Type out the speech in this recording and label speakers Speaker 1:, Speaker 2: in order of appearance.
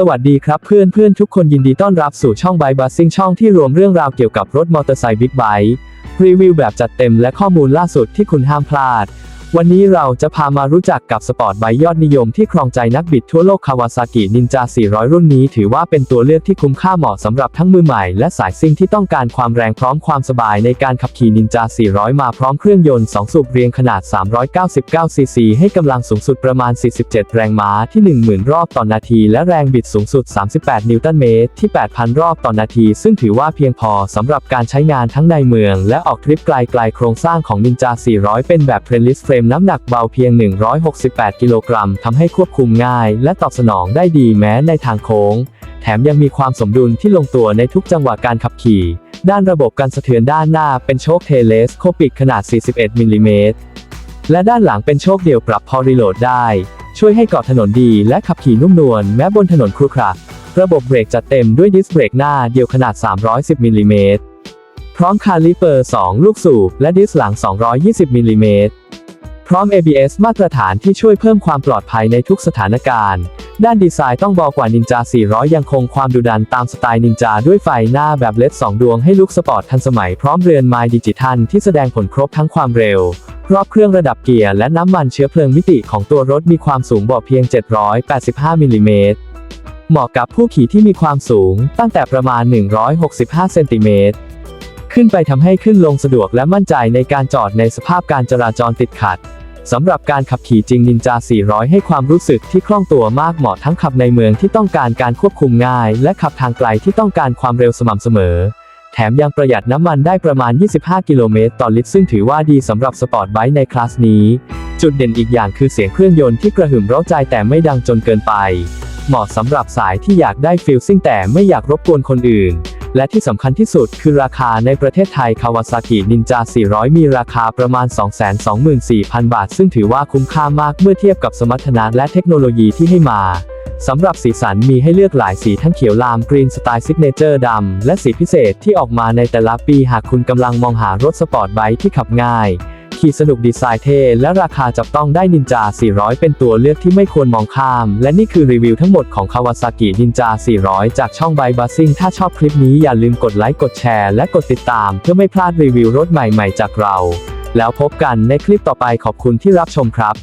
Speaker 1: สวัสดีครับเพื่อนเพื่อนทุกคนยินดีต้อนรับสู่ช่องไบบัสซิ่งช่องที่รวมเรื่องราวเกี่ยวกับรถมอเตอร์ไซค์บิ๊กไบค์รีวิวแบบจัดเต็มและข้อมูลล่าสุดที่คุณห้ามพลาด วันนี้เราจะพามารู้จักกับสปอร์ตไบค์ยอดนิยมที่ครองใจนักบิดทั่วโลกคาวาซากินินจา 400 รุ่นนี้ถือว่าเป็นตัวเลือกที่คุ้มค่าเหมาะสำหรับทั้งมือใหม่และสายซิ่งที่ต้องการความแรงพร้อมความสบายในการขับขี่นินจา 400 มาพร้อมเครื่องยนต์ 2 สูบเรียงขนาด 399 ซีซี ให้กำลังสูงสุดประมาณ 47 แรงม้าที่ 10,000 รอบต่อนาที และแรงบิดสูงสุด 38 นิวตันเมตรที่ 8,000 รอบต่อนาที ซึ่งถือว่าเพียงพอสำหรับการใช้งานทั้งในเมือง และออกทริปไกลๆโครงสร้างของนินจา 400 เป็นแบบเทรนลิสเฟรมน้ำหนักเบาเพียง 168 กิโลกรัมทำให้ควบคุมง่าย และตอบสนองได้ดีแม้ในทางโค้ง แถมยังมีความสมดุลที่ลงตัวในทุกจังหวะการขับขี่ ด้านระบบการสะเทือนด้านหน้าเป็นโชคเทเลสโคปิกขนาด 41 มิลลิเมตร และด้านหลังเป็นโชคเดี่ยวปรับพอรีโหลดได้ ช่วยให้เกาะถนนดีและขับขี่นุ่มนวลแม้บนถนนครุขระระบบเบรกจัดเต็มด้วยดิสเบรกหน้าเดียวขนาด 310 มิลลิเมตร พร้อมคาลิเปอร์ 2 ลูกสูบ และดิสหลัง 220 มิลลิเมตร พร้อม ABS มาตรฐานที่ช่วยเพิ่มความปลอดภัยในทุกสถานการณ์ ด้านดีไซน์ต้องบอกว่านินจา400 ยังคงความดุดันตามสไตล์นินจาด้วยไฟหน้าแบบเลด2 ดวงให้ลุกสปอร์ตทันสมัยพร้อมเรือนไม้ดิจิทัลที่แสดงผลครบทั้งความเร็วรอบเครื่องระดับเกียร์และน้ำมันเชื้อเพลิงมิติของตัวรถมีความสูงเบาะเพียง 785 มิลลิเมตร เหมาะกับผู้ขี่ที่มีความสูงตั้งแต่ประมาณ 165 เซนติเมตร ขึ้นไปทำให้ขึ้นลงสะดวกและมั่นใจในการจอดในสภาพการจราจรติดขัด สำหรับการขับขี่จริงนินจา 400 ให้ความรู้สึกที่คล่องตัวมากเหมาะทั้งขับในเมืองที่ต้องการการควบคุมง่าย และขับทางไกลที่ต้องการความเร็วสม่ำเสมอ แถมยังประหยัดน้ำมันได้ประมาณ 25 กิโลเมตรต่อลิตร ซึ่งถือว่าดีสำหรับสปอร์ตไบค์ในคลาสนี้ จุดเด่นอีกอย่างคือเสียงเครื่องยนต์ที่กระหึ่มเร้าใจแต่ไม่ดังจนเกินไป เหมาะสำหรับสายที่อยากได้ฟิลซิ่งแต่ไม่อยากรบกวนคนอื่น และที่สำคัญที่สุดคือราคาในประเทศไทยคาวาซากินินจา400 มีราคาประมาณ 224,000 บาท ซึ่งถือว่าคุ้มค่ามากเมื่อเทียบกับสมรรถนะและเทคโนโลยีที่ให้มาสำหรับสีสันมีให้เลือกหลายสีทั้งเขียวลามกรีนสไตล์ซิกเนเจอร์ดำและสีพิเศษที่ออกมาในแต่ละปีหากคุณกำลังมองหารถสปอร์ตไบค์ที่ขับง่าย ขี่สนุกดีไซน์เท่และราคาจับต้องได้นินจา 400 เป็นตัวเลือกที่ไม่ควรมองข้าม และนี่คือรีวิวทั้งหมดของคาวาซากินินจา 400 จากช่อง By Buzzing ถ้าชอบคลิปนี้อย่าลืมกดไลค์กดแชร์และกดติดตาม เพื่อไม่พลาดรีวิวรถใหม่ๆ จากเรา แล้วพบกันในคลิปต่อไปขอบคุณที่รับชมครับ